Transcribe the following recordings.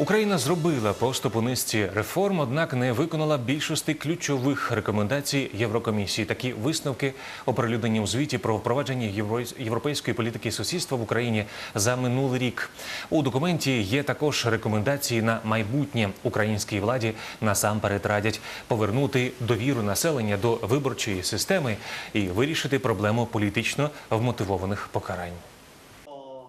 Україна зробила поступ у низці реформ, однак не виконала більшості ключових рекомендацій Єврокомісії. Такі висновки оприлюднені у звіті про впровадження євро- європейської політики сусідства в Україні за минулий рік. У документі є також рекомендації на майбутнє українській владі насамперед радять повернути довіру населення до виборчої системи і вирішити проблему політично вмотивованих покарань.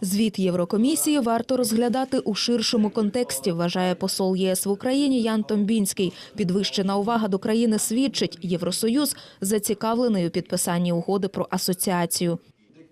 Звіт Єврокомісії варто розглядати у ширшому контексті, вважає посол ЄС в Україні Ян Томбінський. Підвищена увага до країни свідчить, Євросоюз зацікавлений у підписанні угоди про асоціацію.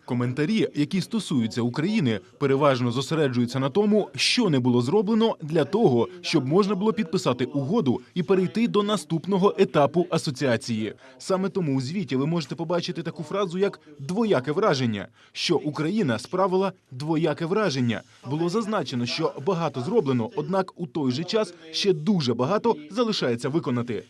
Коментарі, які стосуються України, переважно зосереджуються на тому, що не було зроблено для того, щоб можна було підписати угоду і перейти до наступного етапу асоціації. Саме тому у звіті ви можете побачити таку фразу, як двояке враження, що Україна справила двояке враження. Було зазначено, що багато зроблено, однак у той же час ще дуже багато залишається виконати.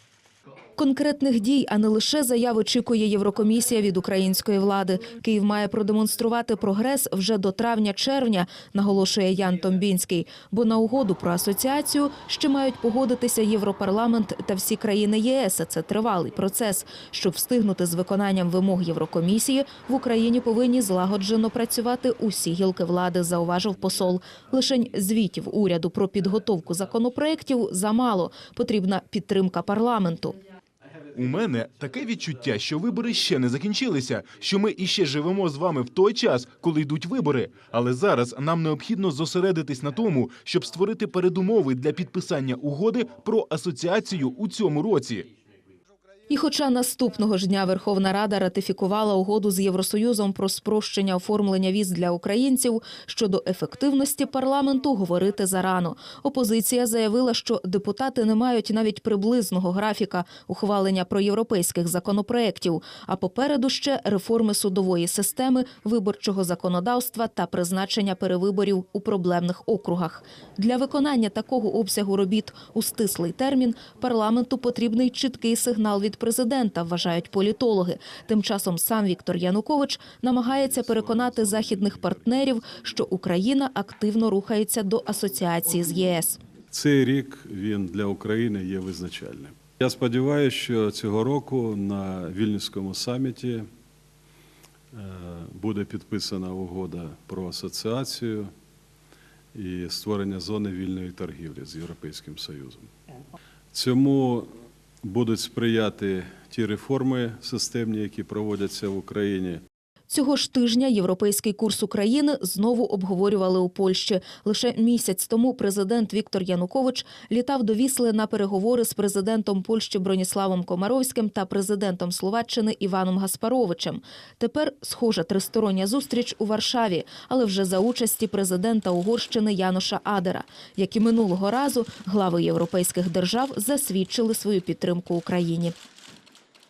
Конкретних дій, а не лише заяв очікує Єврокомісія від української влади. Київ має продемонструвати прогрес вже до травня-червня, наголошує Ян Томбінський. Бо на угоду про асоціацію ще мають погодитися Європарламент та всі країни ЄС. Це тривалий процес. Щоб встигнути з виконанням вимог Єврокомісії, в Україні повинні злагоджено працювати усі гілки влади, зауважив посол. Лишень звітів уряду про підготовку законопроєктів замало. Потрібна підтримка парламенту. У мене таке відчуття, що вибори ще не закінчилися, що ми іще живемо з вами в той час, коли йдуть вибори. Але зараз нам необхідно зосередитись на тому, щоб створити передумови для підписання угоди про асоціацію у цьому році. І хоча наступного ж дня Верховна Рада ратифікувала угоду з Євросоюзом про спрощення оформлення віз для українців, щодо ефективності парламенту говорити зарано. Опозиція заявила, що депутати не мають навіть приблизного графіка ухвалення проєвропейських законопроєктів, а попереду ще реформи судової системи, виборчого законодавства та призначення перевиборів у проблемних округах. Для виконання такого обсягу робіт у стислий термін парламенту потрібний чіткий сигнал від президента, вважають політологи. Тим часом сам Віктор Янукович намагається переконати західних партнерів, що Україна активно рухається до асоціації з ЄС. Цей рік він для України є визначальним. Я сподіваюся, що цього року на Вільнюському саміті е, буде підписана угода про асоціацію і створення зони вільної торгівлі з Європейським Союзом. Цьому будуть сприяти ті реформи системні, які проводяться в Україні. Цього ж тижня європейський курс України знову обговорювали у Польщі. Лише місяць тому президент Віктор Янукович літав до Вісли на переговори з президентом Польщі Броніславом Комаровським та президентом Словаччини Іваном Гаспаровичем. Тепер схожа тристороння зустріч у Варшаві, але вже за участі президента Угорщини Яноша Адера. Як і минулого разу, глави європейських держав засвідчили свою підтримку Україні.